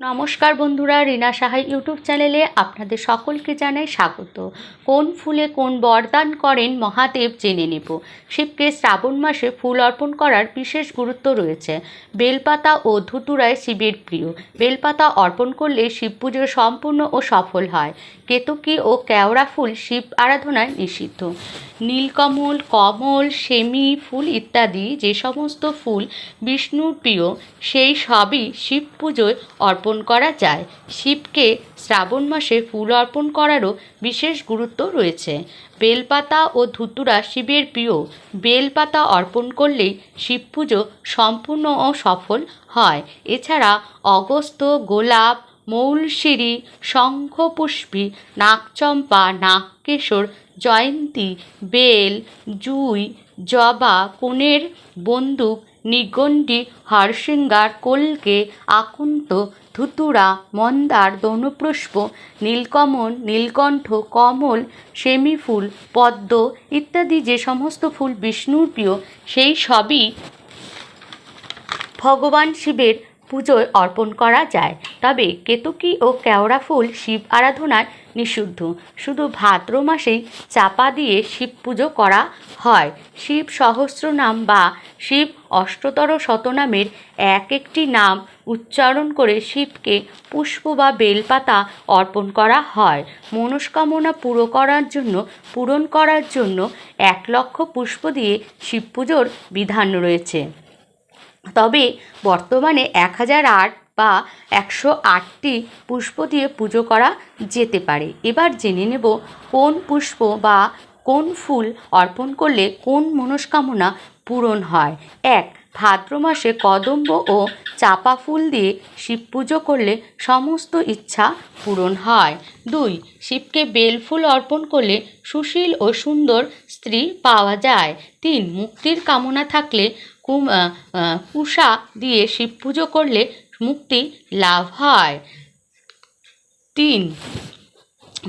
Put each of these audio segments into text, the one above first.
নমস্কার বন্ধুরা, রিনা সাহাই ইউটিউব চ্যানেলে আপনাদের সকলকে জানাই স্বাগত। কোন ফুলে কোন বরদান করেন মহাদেব জেনে নেব। শিবকে শ্রাবণ মাসে ফুল অর্পণ করার বিশেষ গুরুত্ব রয়েছে। বেলপাতা ও ধুতুরায় শিবের প্রিয়। বেলপাতা অর্পণ করলে শিব পুজো সম্পূর্ণ ও সফল হয়। কেতকী ও কেওড়া ফুল শিব আরাধনায় নিষিদ্ধ। নীলকমল, কমল, সেমি ফুল ইত্যাদি যে সমস্ত ফুল বিষ্ণুর প্রিয়, সেই সবই শিব পুজোয় অর্পণ করা যায়। শিবকে শ্রাবণ মাসে ফুল অর্পণ করারও বিশেষ গুরুত্ব রয়েছে। বেলপাতা ও ধুতুরা শিবের প্রিয়। বেলপাতা অর্পণ করলেই শিব পুজো সম্পূর্ণ ও সফল হয়। এছাড়া অগস্ত, গোলাপ, মৌলশিরি, শঙ্খপুষ্পী, নাগচম্পা, নাগকেশর, জয়ন্তী, বেল, জুই, জবা কোণের বন্দুক নিগণ্ডি হরসিংগার কলকে, আকুন্ত ধুতুরা, মন্দার, দনুপুষ্প, নীলকমল, নীলকণ্ঠ, কমল, সেমিফুল, পদ্ম ইত্যাদি যে সমস্ত ফুল বিষ্ণুর প্রিয়, সেই সবই ভগবান শিবের পুজোয় অর্পণ করা যায়। তবে কেতকী ও কেওড়া ফুল শিব আরাধনায় নিষিদ্ধ। শুধু ভাদ্র মাসেই চাপা দিয়ে শিব পুজো করা হয়। শিব সহস্রনাম বা শিব অষ্টতর শতনামের এক একটি নাম উচ্চারণ করে শিবকে পুষ্প বা বেলপাতা অর্পণ করা হয়। মনস্কামনা পুরো করার জন্য, পূরণ করার জন্য এক লক্ষ পুষ্প দিয়ে শিব পুজোর বিধান রয়েছে। তবে বর্তমানে এক হাজার আট বা একশো আটটি পুষ্প দিয়ে পুজো করা যেতে পারে। এবার জেনে নেব কোন পুষ্প বা কোন ফুল অর্পণ করলে কোন মনস্কামনা পূরণ হয়। এক, ভাদ্র মাসে কদম্ব ও চাপা ফুল দিয়ে শিব পুজো করলে সমস্ত ইচ্ছা পূরণ হয়। দুই, শিবকে বেলফুল অর্পণ করলে সুশীল ও সুন্দর স্ত্রী পাওয়া যায়। তিন, মুক্তির কামনা থাকলে কুম কুষা দিয়ে শিব পুজো করলে মুক্তি লাভ হয়। তিন,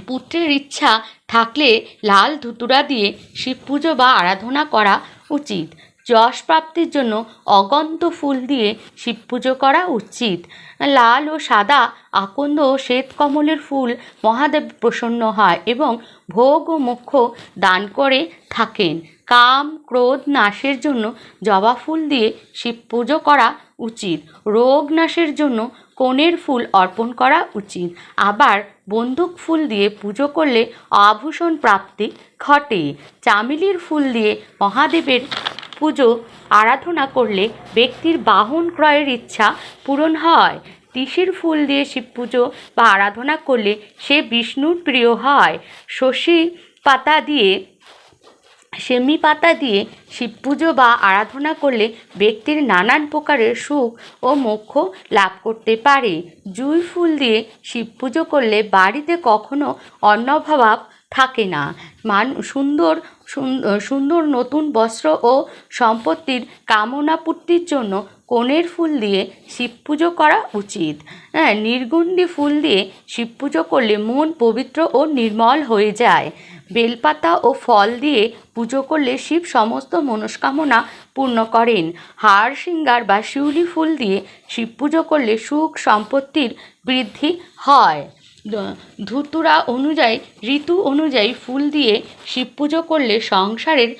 পুত্রের ইচ্ছা থাকলে লাল ধুতুরা দিয়ে শিব পুজো বা আরাধনা করা উচিত। যশ প্রাপ্তির জন্য অগন্ত ফুল দিয়ে শিব পুজো করা উচিত। লাল ও সাদা, আকন্দ ও শ্বেত কমলের ফুল মহাদেব প্রসন্ন হয় এবং ভোগ ও মোক্ষ দান করে থাকেন। কাম, ক্রোধ নাশের জন্য জবা ফুল দিয়ে শিব পুজো করা উচিত। রোগ নাশের জন্য কনের ফুল অর্পণ করা উচিত। আবার বন্দুক ফুল দিয়ে পুজো করলে আভূষণ প্রাপ্তি ঘটে। চামেলির ফুল দিয়ে মহাদেবের পুজো, আরাধনা করলে ব্যক্তির বাহন ক্রয়ের ইচ্ছা পূরণ হয়। তিসির ফুল দিয়ে শিব পুজো বা আরাধনা করলে সে বিষ্ণুর প্রিয় হয়। শশী পাতা দিয়ে, সেমি পাতা দিয়ে শিব পুজো বা আরাধনা করলে ব্যক্তির নানান প্রকারের সুখ ও মোক্ষ লাভ করতে পারে। জুঁই ফুল দিয়ে শিব পুজো করলে বাড়িতে কখনো অন্নভাব থাকে না। মান, সুন্দর, সুন- সুন্দর নতুন বস্ত্র ও সম্পত্তির কামনা পূর্তির জন্য কনের ফুল দিয়ে শিব পুজো করা উচিত। হ্যাঁ নির্গুণ্ডি ফুল দিয়ে শিব পুজো করলে মন পবিত্র ও নির্মল হয়ে যায়। বেলপাতা ও ফল দিয়ে পুজো করলে শিব সমস্ত মনস্কামনা পূর্ণ করেন। হার সিঙ্গার বা শিউলি ফুল দিয়ে শিব পুজো করলে সুখ, সম্পত্তির বৃদ্ধি হয়। ধুতুরা অনুযায়ী, ঋতু অনুযায়ী ফুল দিয়ে শিব পুজো করলে সংসারের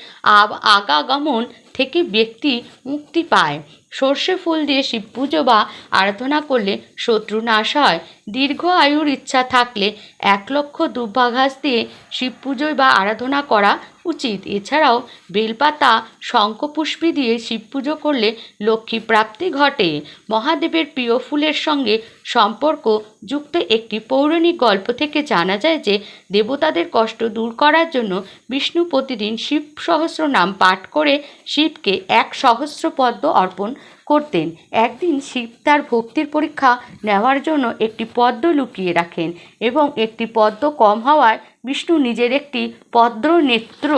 আগাগমন থেকে ব্যক্তি মুক্তি পায়। সর্ষে ফুল দিয়ে শিব পুজো বা আরাধনা করলে শত্রু নাশ হয়। দীর্ঘ আয়ুর ইচ্ছা থাকলে এক লক্ষ দুর্ভাঘাস দিয়ে শিব পুজোয় বা আরাধনা করা উচিত এছাড়াও বেলপাতা, শঙ্খপুষ্পী দিয়ে শিব পুজো করলে লক্ষ্মী প্রাপ্তি ঘটে। মহাদেবের প্রিয় ফুলের সঙ্গে সম্পর্ক যুক্ত একটি পৌরাণিক গল্প থেকে জানা যায় যে, দেবতাদের কষ্ট দূর করার জন্য বিষ্ণু প্রতিদিন শিব সহস্র নাম পাঠ করে শিবকে এক সহস্র পদ্ম অর্পণ করতেন। একদিন শিব তার ভক্তির পরীক্ষা নেওয়ার জন্য একটি পদ্ম লুকিয়ে রাখেন এবং একটি পদ্ম কম হওয়ায় বিষ্ণু নিজের একটি পদ্ম নেত্র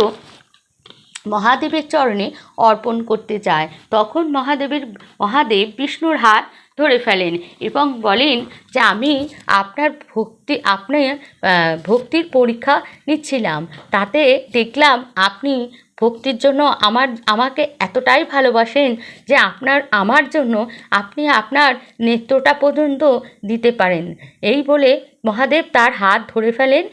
মহাদেবের চরণে অর্পণ করতে যায় তখন মহাদেবের, মহাদেব বিষ্ণুর হাত ধরে ফেলেন এবং বলেন যে, আমি আপনার ভক্তি, আপনার ভক্তির পরীক্ষা নিচ্ছিলাম। তাতে দেখলাম আপনি ভক্তির জন্য আমার, আমাকে এতটাই ভালোবাসেন যে, আপনার, আমার জন্য আপনি আপনার নেত্রটা পর্যন্ত দিতে পারেন। এই বলে মহাদেব তার হাত ধরে ফেলেন